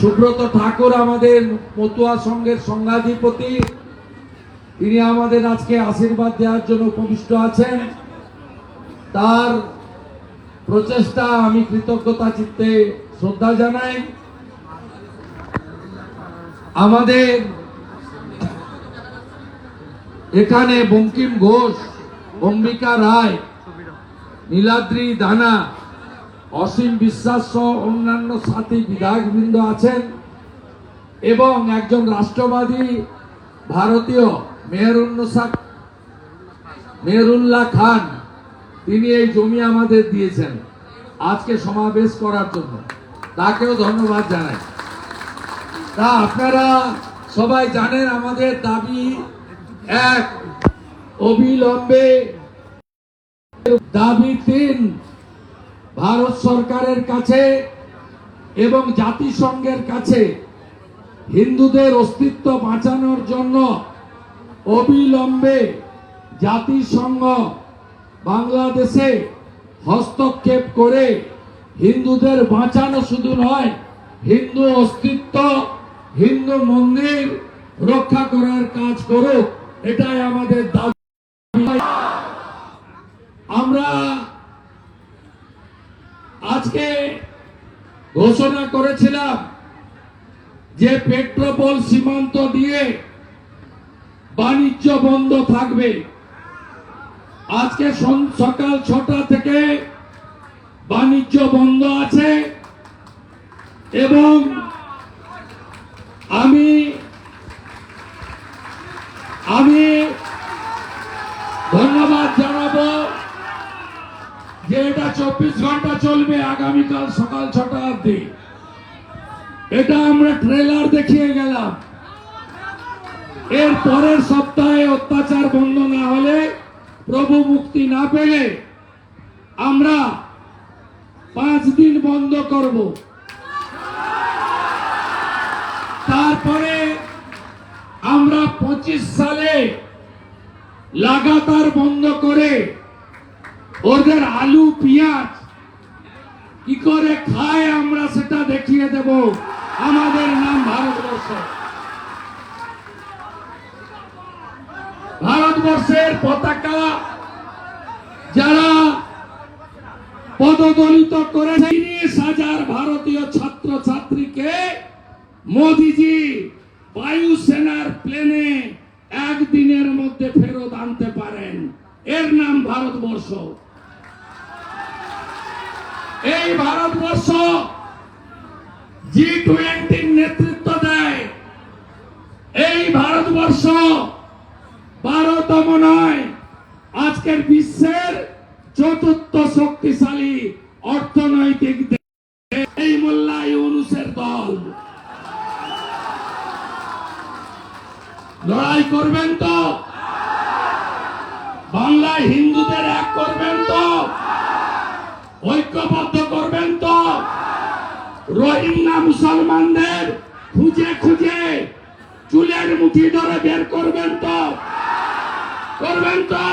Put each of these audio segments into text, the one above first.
সুব্রত ঠাকুর আমাদের মতুয়া সংঘের সংঘাধিপতি। তিনি আমাদের আজকে আশীর্বাদ দেওয়ার জন্য উপবিষ্ট আছেন। তার প্রচেষ্টা আমি কৃতজ্ঞতা চিত্তে শ্রদ্ধা জানাই। আমাদের এখানে বঙ্কিম ঘোষ, অম্বিকা রায়, নীলাদ্রি দানা অসীম বিশ্বাস সহ অন্যান্য সাথী বিধায়কবৃন্দ আছেন এবং একজন রাষ্ট্রবাদী ভারতীয়, মেহরুন্নসা মেহরুল্লাহ খান। তিনি এই জমি আমাদের দিয়েছেন। আজকে সমাবেশ করার জন্য। তাকেও ধন্যবাদ জানাই। তা আপনারা সবাই জানেন আমাদের দাবি এক, অবিলম্বে দাবি তিন ভারত সরকারের কাছে এবং জাতিসংঘের কাছে হিন্দুদের অস্তিত্ব বাঁচানোর জন্য অবিলম্বে জাতিসংঘ বাংলাদেশে হস্তক্ষেপ করে হিন্দুদের বাঁচানো শুধু নয়, হিন্দু অস্তিত্ব, হিন্দু মন্দির রক্ষা করার কাজ করুক, এটাই আমাদের দাবি আমরা আজকে ঘোষণা করেছিলাম যে পেট্রোপল সীমান্ত দিয়ে বাণিজ্য বন্ধ থাকবে। আজকে সকাল ছটা থেকে বাণিজ্য বন্ধ আছে এবং আমি আমি ধন্যবাদ জানাব যে এটা চব্বিশ ঘণ্টা চলবে আগামীকাল সকাল ছটা অব্দি এটা আমরা ট্রেলার দেখিয়ে গেলাম। এর পরের সপ্তাহে অত্যাচার বন্ধ না হলে, প্রভু মুক্তি না পেলে, আমরা পাঁচ দিন বন্ধ করব। তারপরে আমরা পঁচিশ সালে লাগাতার বন্ধ করে ওদের আলু, পেঁয়াজ, কি করে খায় আমরা সেটা দেখিয়ে দেব। আমাদের নাম ভারতবর্ষ। ভারতবর্ষের পতাকা যারা পদদলিত করে তিরিশ হাজার ভারতীয় ছাত্র ছাত্রীকে মোদিজি বায়ুসেনার প্লেনে একদিনের মধ্যে ফেরত আনতে পারেন। এর নাম ভারতবর্ষ। এই ভারতবর্ষ জি টোয়েন্টির নেতৃত্ব দেয়। এই ভারতবর্ষ বারোতম নয়, আজকের বিশ্বের চতুর্থ শক্তিশালী অর্থনৈতিক এই মোল্লা ইউনুসের দল। লড়াই করবেন তো? বাংলায় হিন্দুদের এক করবেন তো? ঐক্যবদ্ধ করবেন তো। রোহিঙ্গা মুসলমানদের খুঁজে খুঁজে চুলের মুঠি ধরে বের করবেন তো। করবেন তো।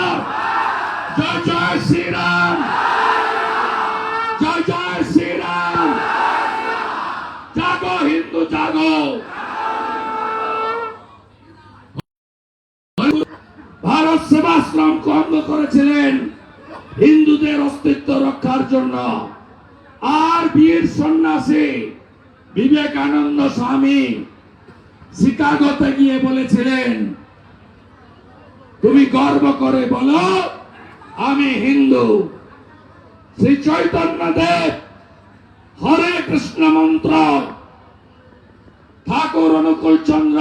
জয় জয় শ্রীরাম। জয় জয় শ্রীরাম। জাগো হিন্দু, জাগো। ভারত সেবাশ্রম বন্ধ করেছিলেন। হিন্দুদের অস্তিত্ব রক্ষার জন্য আর বীর সন্ন্যাসী বিবেকানন্দ স্বামী শিকাগোতে গিয়ে বলেছিলেন, তুমি গর্ব করে বলো, আমি হিন্দু। শ্রী চৈতন্য দেব, হরে কৃষ্ণ মন্ত্র, ঠাকুর অনুকূল চন্দ্র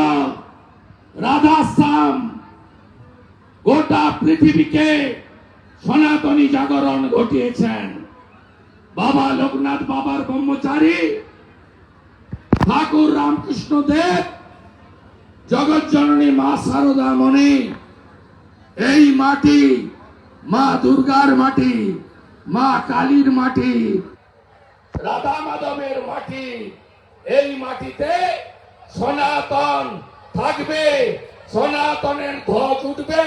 রাধা শ্যাম গোটা পৃথিবীকে সনাতনী জাগরণ ঘটিয়েছেন। বাবা লোকনাথ, বাবার ব্রহ্মচারী, ঠাকুর রামকৃষ্ণ দেব, জগৎ জননী মা সারদা মণি, এই মাটি, মা দুর্গার মাটি, মা কালীর মাটি, রাধা মাধবের মাটি, এই মাটিতে সনাতন থাকবে, সনাতনের ধ্বজ উঠবে।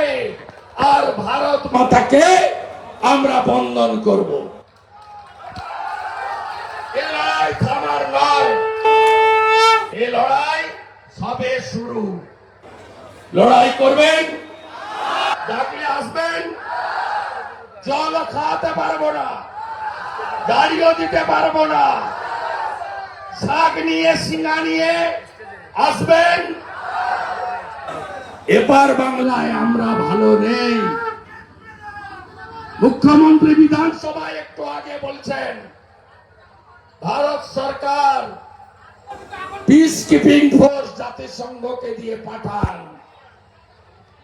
আর ভারত মাতাকে আমরা বন্দন করব। এলাই থামার নয়। হবে শুরু। লড়াই করবেন? ডাকলে আসবেন? জল খাওয়াতে পারব না। গাড়িও দিতে পারব না। শাক নিয়ে, সিঙ্গা নিয়ে আসবেন? এবার বাংলায় আমরা ভালো নেই। মুখ্যমন্ত্রী বিধানসভায় একটু আগে বলছেন, ভারত সরকার পিস কিপিং ফোর্স জাতিসংঘকে দিয়ে পাঠান।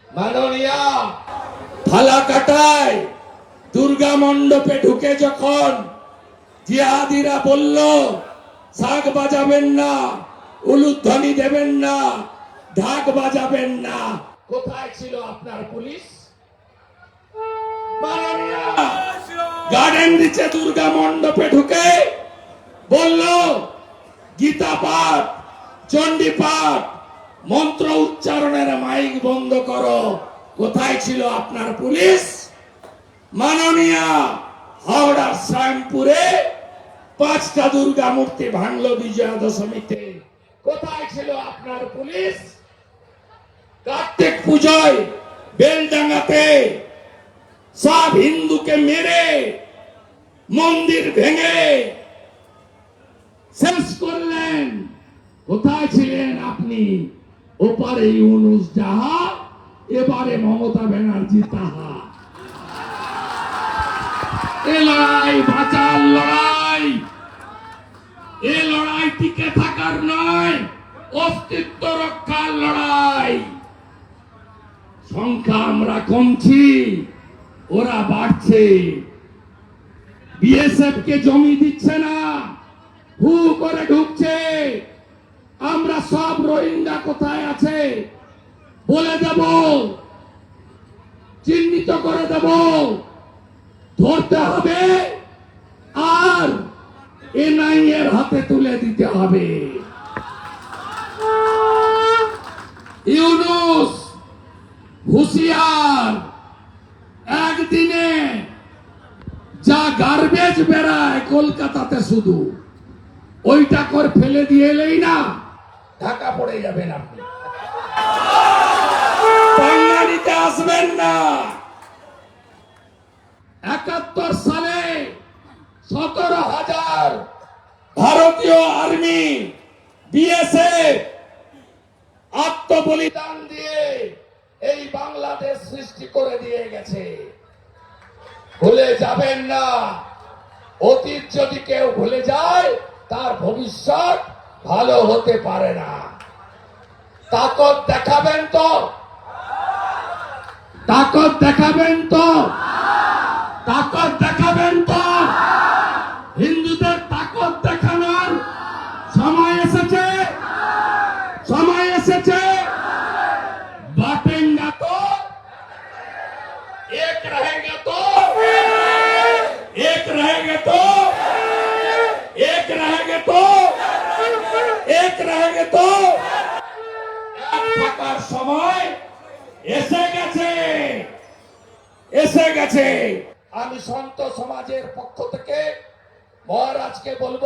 মাননীয়া ফালাকাটায় দুর্গা মণ্ডপে ঢুকে যখন জিহাদিরা বলল শাক বাজাবেন না, উলুধ্বনি দেবেন না ঢাক বাজাবেন না। কোথায় ছিল আপনার পুলিশ? গার্ডেন দিচ্ছে দুর্গা মণ্ডপে ঢুকে। বলল গীতা পাঠ চণ্ডী পাঠ মন্ত্র উচ্চারণের মাইক বন্ধ করো। কোথায় ছিল আপনার পুলিশ? মাননীয়া হাওড়ার শ্যামপুরে পাঁচটা দুর্গা মূর্তি ভাঙলো বিজয়া দশমীতে। কোথায় ছিল আপনার পুলিশ? কার্তিক পুজোয় বেলডাঙ্গাতে সব হিন্দুকে মেরে মন্দির ভেঙে শেষ করলেন। কোথায় ছিলেন আপনি? ওপারে ইউনুস যাহা, এবারে মমতা ব্যানার্জি তাহা। এ লড়াই বাঁচার লড়াই। এ লড়াই টিকে থাকার নয়, অস্তিত্ব রক্ষার লড়াই। সংখ্যা আমরা কমছি, ওরা বাড়ছে। বিএসএফ কে জমি দিচ্ছে না, হু করে ঢুকছে। আমরা সব রোহিঙ্গা কোথায় আছে, বলে দেব, চিহ্নিত করে দেব। ধরতে হবে, আর এনআই এর হাতে তুলে দিতে হবে। ইউনুস হুশিয়ার। একদিনে যা গার্বেজ বেড়ায় কলকাতাতে শুধু, ওইটা কর ফেলে দিয়ে এলেই না, ঢাকা পড়ে যাবেন আপনি। আসবেন না। একাত্তর সালে সতেরো হাজার ভারতীয় আর্মি বিএসএফ আত্মবলিদান দিয়ে এই বাংলাদেশ সৃষ্টি করে দিয়ে গেছে। ভুলে যাবেন না। অতীত যদি কেউ ভুলে যায়, তার ভবিষ্যৎ ভালো হতে পারে না। তাকত দেখাবেন তো? তাকত দেখাবেন তো? তাকত দেখাবেন তো সময় এসে গেছে। এসে গেছে। আমি সন্ত সমাজের পক্ষ থেকে মহারাজকে বলব